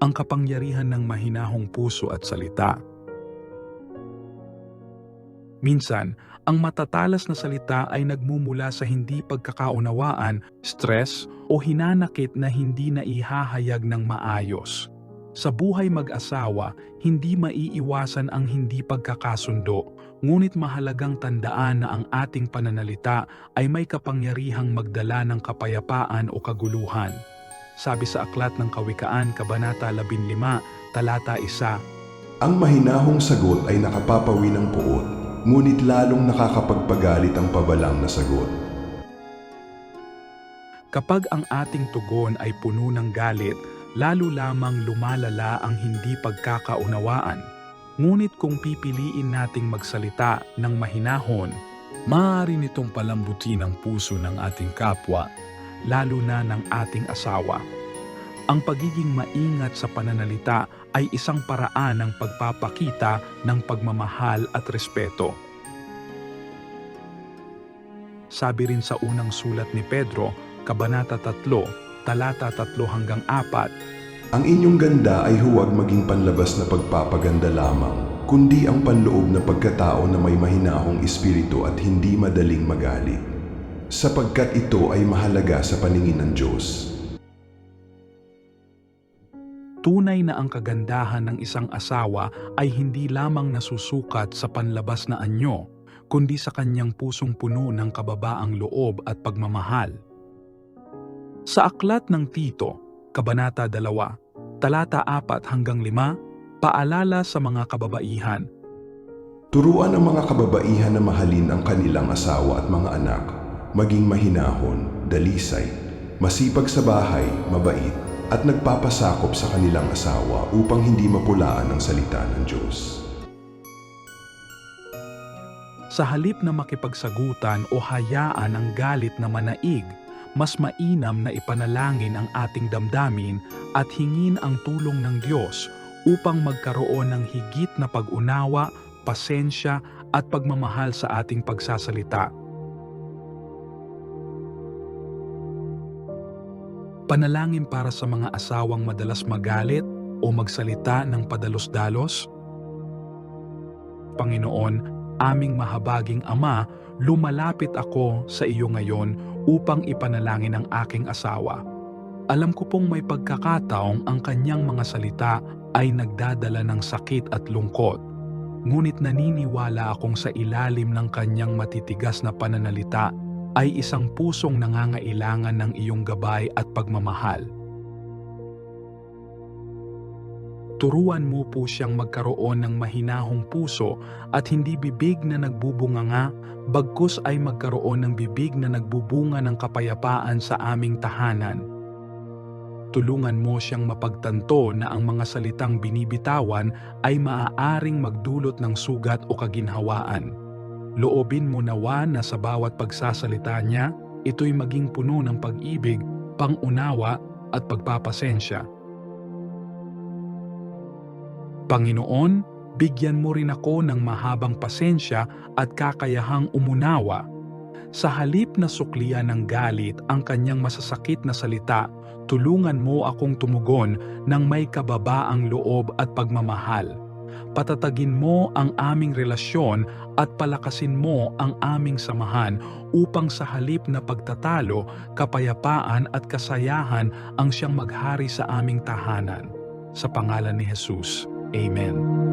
ang kapangyarihan ng mahinahong puso at salita. Minsan, ang matatalas na salita ay nagmumula sa hindi pagkakaunawaan, stress o hinanakit na hindi na ihahayag ng maayos. Sa buhay mag-asawa, hindi maiiwasan ang hindi pagkakasundo, ngunit mahalagang tandaan na ang ating pananalita ay may kapangyarihang magdala ng kapayapaan o kaguluhan. Sabi sa Aklat ng Kawikaan, Kabanata 15, Talata 1, Ang mahinahong sagot ay nakapapawi ng puot, ngunit lalong nakakapagpagalit ang pabalang na sagot. Kapag ang ating tugon ay puno ng galit, lalo lamang lumalala ang hindi pagkakaunawaan. Ngunit kung pipiliin nating magsalita ng mahinahon, maaari nitong palambutin ang puso ng ating kapwa, lalo na ng ating asawa. Ang pagiging maingat sa pananalita ay isang paraan ng pagpapakita ng pagmamahal at respeto. Sabi rin sa unang sulat ni Pedro, Kabanata 3, talata 3 hanggang 4, Ang inyong ganda ay huwag maging panlabas na pagpapaganda lamang, kundi ang panloob na pagkatao na may mahinahong espiritu at hindi madaling magalit. Sapagkat ito ay mahalaga sa paningin ng Diyos. tunay na ang kagandahan ng isang asawa ay hindi lamang nasusukat sa panlabas na anyo, kundi sa kanyang pusong puno ng kababaang loob at pagmamahal. Sa aklat ng Tito, Kabanata 2, talata 4 hanggang 5, paalala sa mga kababaihan, Turuan ang mga kababaihan na mahalin ang kanilang asawa at mga anak, maging mahinahon, dalisay, masipag sa bahay, mabait, at nagpapasakop sa kanilang asawa upang hindi mapulaan ang salita ng Diyos. Sa halip na makipagsagutan o hayaan ang galit na manaig, mas mainam na ipanalangin ang ating damdamin at hingin ang tulong ng Diyos upang magkaroon ng higit na pag-unawa, pasensya at pagmamahal sa ating pagsasalita. Panalangin para sa mga asawang madalas magalit o magsalita ng padalos-dalos. Panginoon, aming mahabaging Ama, lumalapit ako sa iyo ngayon upang ipanalangin ang aking asawa. Alam ko pong may pagkakataong ang kanyang mga salita ay nagdadala ng sakit at lungkot. Ngunit naniniwala akong sa ilalim ng kanyang matitigas na pananalita ay isang pusong nangangailangan ng iyong gabay at pagmamahal. Turuan mo po siyang magkaroon ng mahinahong puso at hindi bibig na nagbubunganga, bagkus ay magkaroon ng bibig na nagbubunga ng kapayapaan sa aming tahanan. Tulungan mo siyang mapagtanto na ang mga salitang binibitawan ay maaaring magdulot ng sugat o kaginhawaan. Loobin mo nawa na sa bawat pagsasalita niya, ito'y maging puno ng pag-ibig, pangunawa at pagpapasensya. Panginoon, bigyan mo rin ako ng mahabang pasensya at kakayahang umunawa. Sa halip na suklian ng galit ang kanyang masasakit na salita, tulungan mo akong tumugon ng may kababaang loob at pagmamahal. Patatagin mo ang aming relasyon at palakasin mo ang aming samahan upang sa halip na pagtatalo, kapayapaan at kasayahan ang siyang maghari sa aming tahanan. Sa pangalan ni Jesus. Amen.